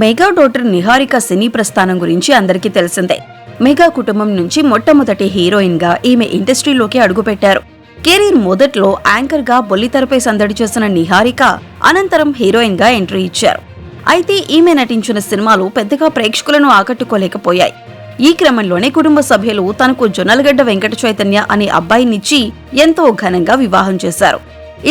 Mega daughter Niharika సినీ ప్రస్థానం గురించి అందరికీ తెలిసిందే. మెగా కుటుంబం నుంచి మొట్టమొదటి హీరోయిన్గా ఈమె ఇండస్ట్రీలోకి అడుగుపెట్టారు. కెరీర్ మొదట్లో యాంకర్గా బొల్లితెరపై సందడి చేసిన నిహారిక అనంతరం హీరోయిన్గా ఎంట్రీ ఇచ్చారు. అయితే ఈమె నటించిన సినిమాలు పెద్దగా ప్రేక్షకులను ఆకట్టుకోలేకపోయాయి. ఈ క్రమంలోనే కుటుంబ సభ్యులు తనకు జొన్నలగడ్డ వెంకట చైతన్య అనే అబ్బాయినిచ్చి ఎంతో ఘనంగా వివాహం చేశారు.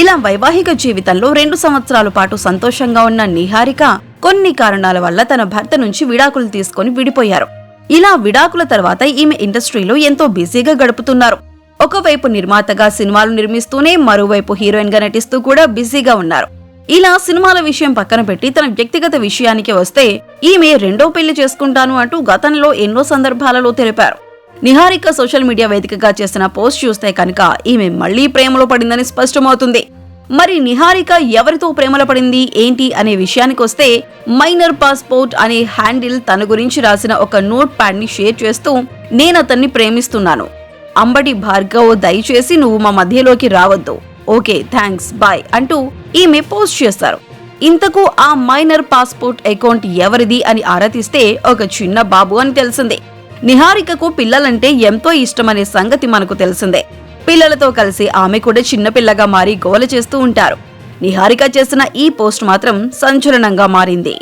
ఇలా వైవాహిక జీవితంలో రెండు సంవత్సరాల పాటు సంతోషంగా ఉన్న నిహారిక కొన్ని కారణాల వల్ల తన భర్త నుంచి విడాకులు తీసుకొని విడిపోయారు. ఇలా విడాకుల తర్వాత ఈమె ఇండస్ట్రీలో ఎంతో బిజీగా గడుపుతున్నారు. ఒకవైపు నిర్మాతగా సినిమాలు నిర్మిస్తూనే మరోవైపు హీరోయిన్గా నటిస్తూ కూడా బిజీగా ఉన్నారు. ఇలా సినిమాల విషయం పక్కన పెట్టి తన వ్యక్తిగత విషయానికి వస్తే ఈమె రెండో పెళ్ళి చేసుకుంటాను అంటూ గతంలో ఎన్నో సందర్భాలలో తెలిపారు. నిహారిక సోషల్ మీడియా వేదికగా చేసిన పోస్ట్ చూస్తే కనుక ఈమె మళ్ళీ ప్రేమలో పడిందని స్పష్టమవుతుంది. మరి నిహారిక ఎవరితో ప్రేమలో పడింది ఏంటి అనే విషయానికి వస్తే మైనర్ పాస్పోర్ట్ అనే హ్యాండిల్ తన గురించి రాసిన ఒక నోట్ ప్యాడ్ని షేర్ చేస్తూ నేనతన్ని ప్రేమిస్తున్నాను. అంబటి భార్గవ్ దయచేసి నువ్వు మా మధ్యలోకి రావద్దు. ఓకే థ్యాంక్స్ బాయ్ అంటూ ఈమె పోస్ట్ చేస్తారు. ఇంతకు ఆ మైనర్ పాస్పోర్ట్ అకౌంట్ ఎవరిది అని ఆరాధిస్తే ఒక చిన్న బాబు అని తెలిసిందే. నిహారికకు పిల్లలంటే ఎంతో ఇష్టమనే సంగతి మనకు తెలిసిందే. పిల్లలతో కలిసి ఆమె కూడా చిన్నపిల్లగా మారి గోల చేస్తూ ఉంటారు. నిహారిక చేసిన ఈ పోస్ట్ మాత్రం సంచలనంగా మారింది.